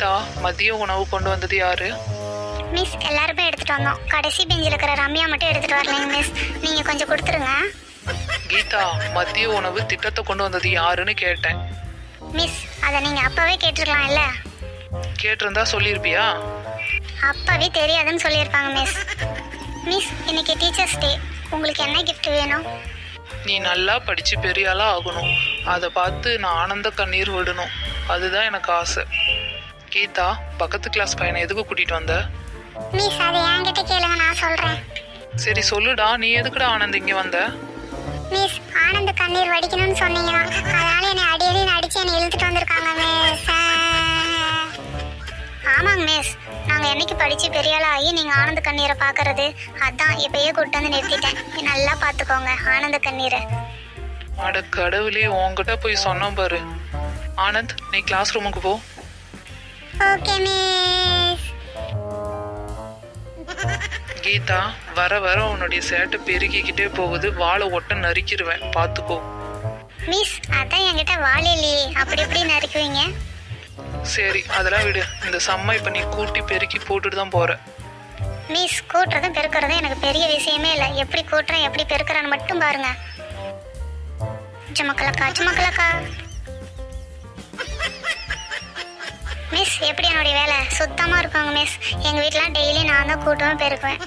கீதா மதிய உணவு கொண்டு வந்தது யாரு? மிஸ் எல்லாருமே எடுத்துட்டு வந்தோம். கடைசி பெஞ்சில் இருக்கிற ரம்யா மட்டும் எடுத்துட்டு வரலைங்க மிஸ். நீங்க கொஞ்சம் கொடுத்துருங்க. கீதா மதிய உணவு திட்டத்தை கொண்டு வந்தது யாருன்னு கேட்டேன். மிஸ் அதை நீங்க அப்பவே கேட்டிருக்கலாம் இல்ல கேட்டிருந்தா சொல்லியிருப்பியா? அப்பவே தெரியாதுன்னு சொல்லியிருப்பாங்க மிஸ். மிஸ் இன்னைக்கு டீச்சர்ஸ் டே. உங்களுக்கு என்ன gift வேணும்? நீ நல்லா படிச்சு பெரிய ஆளா ஆகணும். அதை பார்த்து நான் ஆனந்த கண்ணீர் விடணும். அதுதான் எனக்கு ஆசை. கீதா பக்கத்து கிளாஸ் பையனை எதுக்கு கூட்டிட்டு வந்த? மிஸ் அதை என்கிட்ட கேளுங்க நான் சொல்றேன். சரி சொல்லுடா நீ எதுக்குடா ஆனந்த் இங்க வந்த? மிஸ் ஆனந்த் கண்ணீர் வடிக்கணும்னு சொன்னீங்கன்னா அதனால என்னை அடி அடி அடிச்சு என்னை இழுத்துட்டு வந்திருக்காங்க மிஸ் ஆமாங்க மிஸ் நாங்க என்னைக்கு படிச்சு பெரிய ஆளா ஆகி நீங்க ஆனந்த கண்ணீரை பாக்குறது அதான் இப்பயே கூட்டு வந்து நிறுத்திட்டேன். நீ நல்லா பாத்துக்கோங்க ஆனந்த கண்ணீரை. அட கடவுளே உன்கிட்ட போய் சொன்னோம் பாரு. ஆனந்த் நீ கிளாஸ் ரூமுக்கு போ. Okay miss. கீதா வர வர உன்னுடைய சேட்டை பெருகிக்கிட்டே போகுது. வாழை ஒட்ட நறுக்கிடுவேன் பார்த்துக்கோ. மிஸ் அதான் என்கிட்ட வாழை இல்லையே. அப்படி எப்படி நறுக்குவீங்க? சரி அதெல்லாம் விடு. இந்த சம்மை இப்ப நீ கூட்டி பெருக்கி போட்டுட்டு தான் போற. மிஸ் கூட்டுறதும் பெருக்கிறதும் எனக்கு பெரிய விஷயமே இல்லை. எப்படி கூட்டுறேன் எப்படி பெருக்கிறேன்னு மட்டும் பாருங்க. சுமக்கலக்கா சுமக்கலக்கா மிஸ் எப்படி என்னுடைய வேலை? சுத்தமாக இருக்குங்க மிஸ் எங்கள் வீட்டிலாம் டெய்லி நான் தான் கூட்டமாக பெருக்குவேன்.